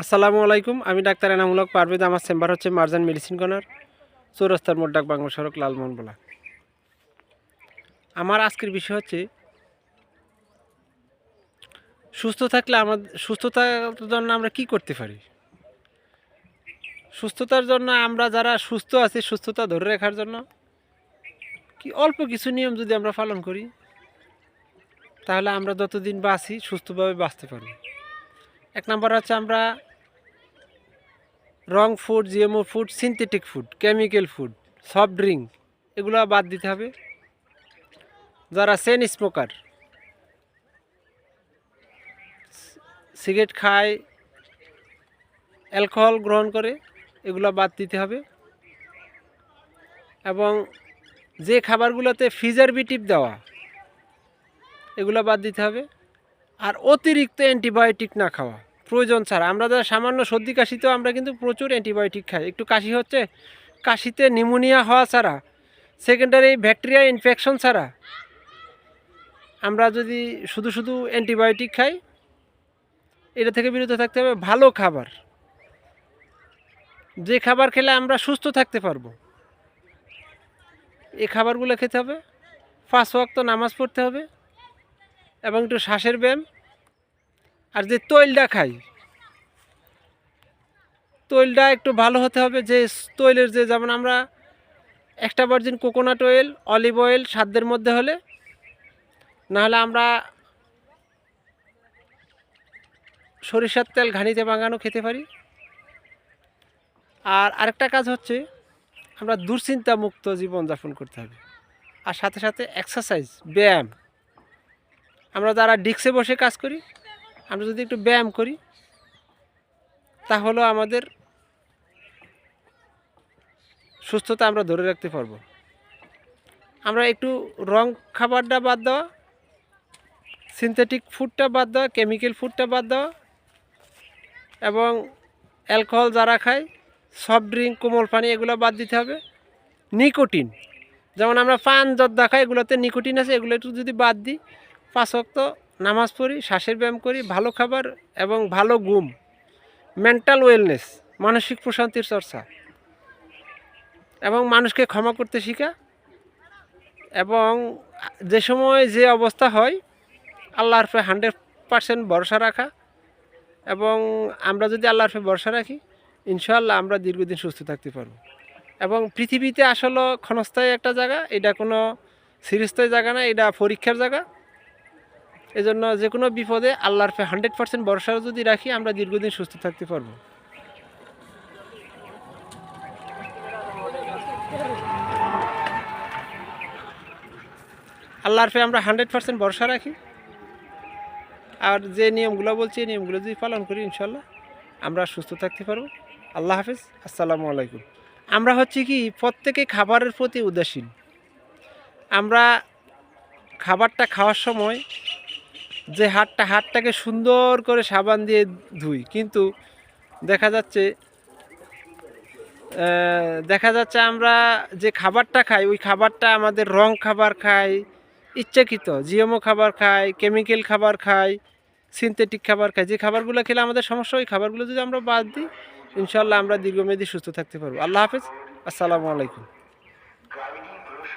আসসালামু আলাইকুম, আমি ডাক্তার এনামূলক পারভেদ আমার চেম্বার হচ্ছে মার্জান মেডিসিন কর্নার, চৌরাস্তার মোট ডাক বাংলা সড়ক লালমোহন বলা আমার আজকের বিষয় হচ্ছে, সুস্থ থাকলে আমাদের সুস্থতার জন্য আমরা কি করতে পারি? সুস্থতার জন্য আমরা যারা সুস্থ আছি, সুস্থতা ধরে রাখার জন্য কি অল্প কিছু নিয়ম যদি আমরা পালন করি, তাহলে আমরা যতদিন বাঁচি, সুস্থভাবে বাঁচতে পারব। এক নম্বর হচ্ছে আমরা wrong food, GMO food, synthetic food, chemical food, soft drink, এগুলো বাদ দিতে হবে। যারা সেন স্মোকার, সিগারেট খায়, অ্যালকোহল গ্রহণ করে, এগুলো বাদ দিতে হবে। এবং যে খাবারগুলোতে ফিজারবিটিভ দেওয়া, এগুলো বাদ দিতে হবে। আর অতিরিক্ত অ্যান্টিবায়োটিক না খাওয়া। প্রয়োজন ছাড়া আমরা যারা সামান্য সর্দি কাশিতেও আমরা কিন্তু প্রচুর অ্যান্টিবায়োটিক খাই। একটু কাশি হচ্ছে, কাশিতে নিউমোনিয়া হওয়া ছাড়া সেকেন্ডারি ব্যাকটেরিয়া ইনফেকশন ছাড়া আমরা যদি শুধু শুধু অ্যান্টিবায়োটিক খাই, এটা থেকে বিরত থাকতে হবে, ভালো খাবার। যে খাবার খেলে আমরা সুস্থ থাকতে পারব। এই খাবারগুলো খেতে হবে। পাঁচ ওয়াক্ত নামাজ পড়তে হবে এবং একটু শ্বাসের ব্যায়াম আর যে তৈলটা খাই, তৈলটা একটু ভালো হতে হবে যে তৈলের যে, যেমন আমরা একটা virgin coconut oil, olive oil সাধ্যের মধ্যে হলে, নাহলে আমরা সরিষার তেল ঘানিতে বাঙানো খেতে পারি। আর আরেকটা কাজ হচ্ছে, আমরা দুশ্চিন্তা মুক্ত জীবনযাপন করতে হবে। আর সাথে সাথে এক্সারসাইজ ব্যায়াম, আমরা যারা ডিস্কে বসে কাজ করি আমরা যদি একটু ব্যায়াম করি, তাহলেও আমাদের সুস্থতা আমরা ধরে রাখতে পারব। আমরা একটু রং খাবারটা বাদ দেওয়া সিনথেটিক ফুডটা বাদ দেওয়া কেমিক্যাল ফুডটা বাদ দেওয়া এবং অ্যালকোহল যারা খায় সফট ড্রিঙ্ক কোমল পানি এগুলো বাদ দিতে হবে। নিকোটিন যেমন আমরা পান, জর্দা খাই, এগুলোতে নিকোটিন আছে, এগুলো একটু যদি বাদ দিই, পাঁচ ওয়াক্ত নামাজ পড়ি, শ্বাসের ব্যায়াম করি, ভালো খাবার এবং ভালো ঘুম। মেন্টাল ওয়েলনেস মানসিক প্রশান্তির চর্চা। এবং মানুষকে ক্ষমা করতে শেখা। এবং যে সময় যে অবস্থা হয়, আল্লাহর উপরে হান্ড্রেড পারসেন্ট ভরসা রাখা। এবং আমরা যদি আল্লাহর উপরে ভরসা রাখি, ইনশাআল্লাহ আমরা দীর্ঘদিন সুস্থ থাকতে পারব। এবং পৃথিবীতে আসলে ক্ষণস্থায়ী একটা জায়গা, এটা কোনো চিরস্থায়ী জায়গা না, এটা পরীক্ষার জায়গা। এজন্য যে কোনো বিপদে আল্লাহর পে হান্ড্রেড পার্সেন্ট ভরসা যদি রাখি, আমরা দীর্ঘদিন সুস্থ থাকতে পারব। আল্লাহর পে আমরা হান্ড্রেড পার্সেন্ট ভরসা রাখি। আর যে নিয়মগুলো বলছি, এই নিয়মগুলো যদি পালন করি ইনশাল্লাহ আমরা সুস্থ থাকতে পারব। আল্লাহ হাফিজ। আসসালামু আলাইকুম। আমরা হচ্ছে কি, প্রত্যেকে খাবারের প্রতি উদাসীন। আমরা খাবারটা খাওয়ার সময় যে হাতটা হাতটাকে সুন্দর করে সাবান দিয়ে ধুই। কিন্তু দেখা যাচ্ছে দেখা যাচ্ছে আমরা যে খাবারটা খাই, ওই খাবারটা আমাদের রং খাবার খাই, ইচ্ছাকৃত জিএমও খাবার খাই, কেমিক্যাল খাবার খাই, সিনথেটিক খাবার খাই, যে খাবারগুলো খেলে আমাদের সমস্যা, ওই খাবারগুলো যদি আমরা বাদ দিই ইনশাল্লাহ আমরা দীর্ঘমেয়াদী সুস্থ থাকতে পারব। আল্লাহ হাফেজ। আসসালামু আলাইকুম।